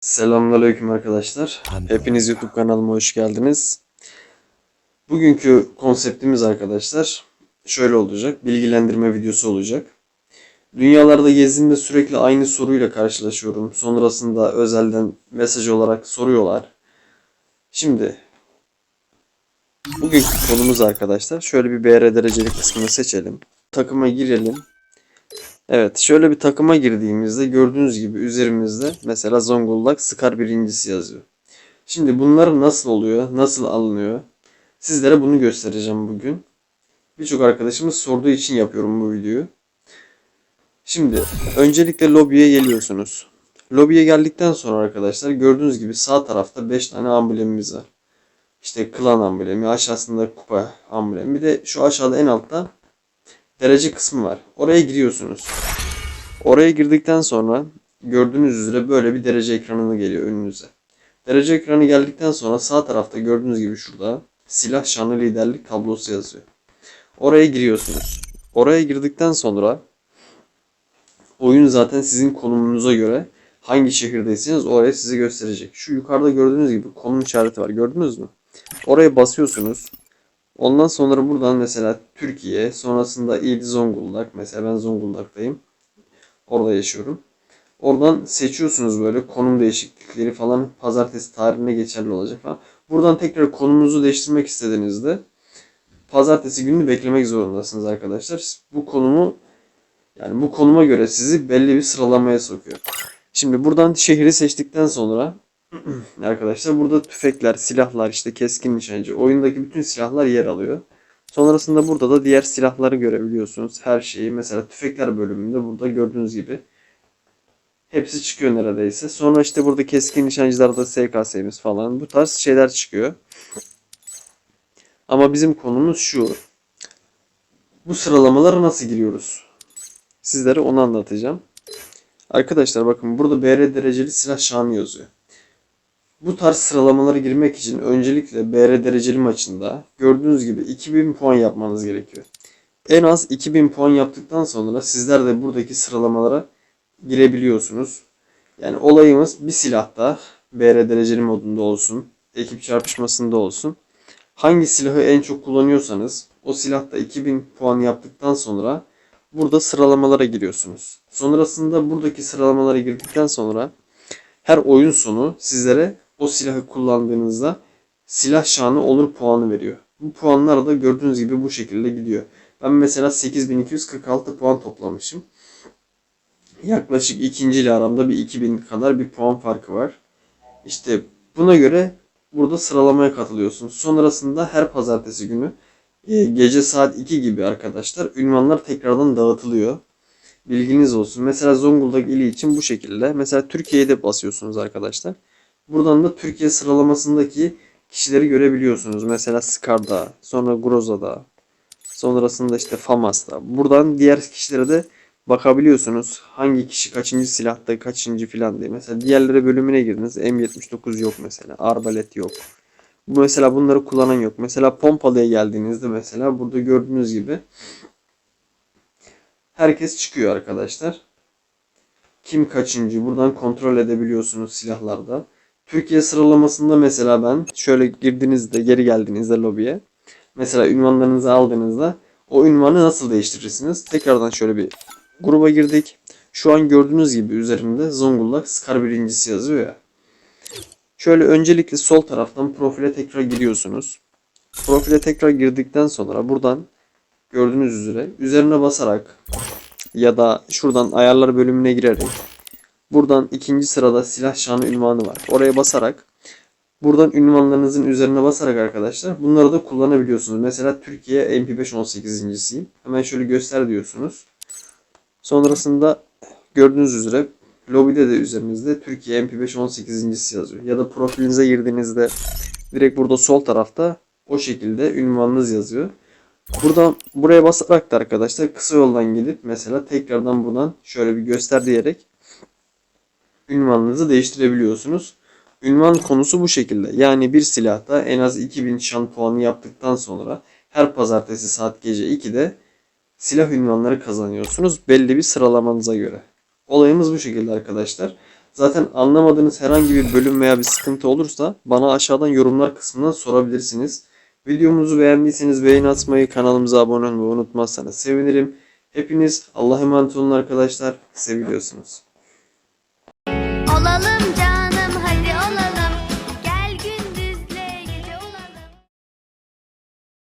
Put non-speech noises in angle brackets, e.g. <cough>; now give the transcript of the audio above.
Selamünaleyküm arkadaşlar. Hepiniz YouTube kanalıma hoş geldiniz. Bugünkü konseptimiz arkadaşlar şöyle olacak. Bilgilendirme videosu olacak. Dünyalarda gezdiğimde sürekli aynı soruyla karşılaşıyorum. Sonrasında özelden mesaj olarak soruyorlar. Şimdi bugünkü konumuz arkadaşlar şöyle bir BR dereceli kısmını seçelim. Takıma girelim. Evet şöyle bir takıma girdiğimizde gördüğünüz gibi üzerimizde mesela Zonguldak Skar birincisi yazıyor. Şimdi bunlar nasıl oluyor, nasıl alınıyor? Sizlere bunu göstereceğim bugün. Birçok arkadaşımız sorduğu için yapıyorum bu videoyu. Şimdi öncelikle lobiye geliyorsunuz. Lobiye geldikten sonra arkadaşlar gördüğünüz gibi sağ tarafta 5 tane amblemimiz var. İşte klan amblemi, aşağısında kupa amblemi. Bir de şu aşağıda en altta derece kısmı var. Oraya giriyorsunuz. Oraya girdikten sonra gördüğünüz üzere böyle bir derece ekranı geliyor önünüze. Derece ekranı geldikten sonra sağ tarafta gördüğünüz gibi şurada silah şanlı liderlik tablosu yazıyor. Oraya giriyorsunuz. Oraya girdikten sonra oyun zaten sizin konumunuza göre hangi şehirdeyseniz oraya size gösterecek. Şu yukarıda gördüğünüz gibi konum işareti var. Gördünüz mü? Oraya basıyorsunuz. Ondan sonra buradan mesela Türkiye, sonrasında il Zonguldak. Mesela ben Zonguldak'tayım. Orada yaşıyorum. Oradan seçiyorsunuz böyle konum değişiklikleri falan pazartesi tarihine geçerli olacak falan. Buradan tekrar konumunuzu değiştirmek istediğinizde pazartesi gününü beklemek zorundasınız arkadaşlar. Bu konumu yani bu konuma göre sizi belli bir sıralamaya sokuyor. Şimdi buradan şehri seçtikten sonra <clears throat> arkadaşlar burada tüfekler, silahlar, işte keskin nişancı, oyundaki bütün silahlar yer alıyor. Sonrasında burada da diğer silahları görebiliyorsunuz. Her şeyi mesela tüfekler bölümünde burada gördüğünüz gibi hepsi çıkıyor neredeyse. Sonra işte burada keskin nişancılarda SKS'miz falan bu tarz şeyler çıkıyor. Ama bizim konumuz şu. Bu sıralamalara nasıl giriyoruz? Sizlere onu anlatacağım. Arkadaşlar bakın burada BR dereceli silah şanı yazıyor. Bu tarz sıralamalara girmek için öncelikle BR dereceli maçında gördüğünüz gibi 2000 puan yapmanız gerekiyor. En az 2000 puan yaptıktan sonra sizler de buradaki sıralamalara girebiliyorsunuz. Yani olayımız bir silahta BR dereceli modunda olsun, ekip çarpışmasında olsun. Hangi silahı en çok kullanıyorsanız o silahta 2000 puan yaptıktan sonra burada sıralamalara giriyorsunuz. Sonrasında buradaki sıralamalara girdikten sonra her oyun sonu sizlere o silahı kullandığınızda silah şanı olur puanı veriyor. Bu puanlar da gördüğünüz gibi bu şekilde gidiyor. Ben mesela 8246 puan toplamışım. Yaklaşık ikinci ile aramda bir 2000 kadar bir puan farkı var. İşte buna göre burada sıralamaya katılıyorsunuz. Sonrasında her pazartesi günü e, gece saat 2 gibi arkadaşlar ünvanlar tekrardan dağıtılıyor. Bilginiz olsun. Mesela Zonguldak ili için bu şekilde. Mesela Türkiye'de basıyorsunuz arkadaşlar. Buradan da Türkiye sıralamasındaki kişileri görebiliyorsunuz. Mesela Skar'da, sonra Groza'da, sonrasında işte Famas'ta. Buradan diğer kişilere de bakabiliyorsunuz. Hangi kişi kaçıncı silahta, kaçıncı filan diye. Mesela diğerleri bölümüne girdiniz. M79 yok mesela. Arbalet yok. Bu mesela bunları kullanan yok. Mesela pompalıya geldiğinizde mesela burada gördüğünüz gibi herkes çıkıyor arkadaşlar. Kim kaçıncı buradan kontrol edebiliyorsunuz silahlarda. Türkiye sıralamasında mesela ben şöyle girdiğinizde geri geldiğinizde lobiye mesela ünvanlarınızı aldığınızda o ünvanı nasıl değiştirirsiniz? Tekrardan şöyle bir gruba girdik. Şu an gördüğünüz gibi üzerinde Zonguldak Skar birincisi yazıyor ya. Şöyle öncelikle sol taraftan profile tekrar giriyorsunuz. Profile tekrar girdikten sonra buradan gördüğünüz üzere üzerine basarak ya da şuradan ayarlar bölümüne girerek buradan ikinci sırada silah şanı ünvanı var. Oraya basarak buradan ünvanlarınızın üzerine basarak arkadaşlar bunları da kullanabiliyorsunuz. Mesela Türkiye MP5 18.siyim. Hemen şöyle göster diyorsunuz. Sonrasında gördüğünüz üzere lobide de üzerimizde Türkiye MP5 18.si yazıyor. Ya da profilinize girdiğinizde direkt burada sol tarafta o şekilde ünvanınız yazıyor. Buradan buraya basarak da arkadaşlar kısa yoldan gidip mesela tekrardan buradan şöyle bir göster diyerek ünvanınızı değiştirebiliyorsunuz. Ünvan konusu bu şekilde. Yani bir silahta en az 2000 şan puanı yaptıktan sonra her pazartesi saat gece 2'de silah ünvanları kazanıyorsunuz belli bir sıralamanıza göre. Olayımız bu şekilde arkadaşlar. Zaten anlamadığınız herhangi bir bölüm veya bir sıkıntı olursa bana aşağıdan yorumlar kısmından sorabilirsiniz. Videomuzu beğendiyseniz beğeni atmayı, kanalımıza abone olmayı unutmazsanız sevinirim. Hepiniz Allah'a emanet olun arkadaşlar. Seviliyorsunuz.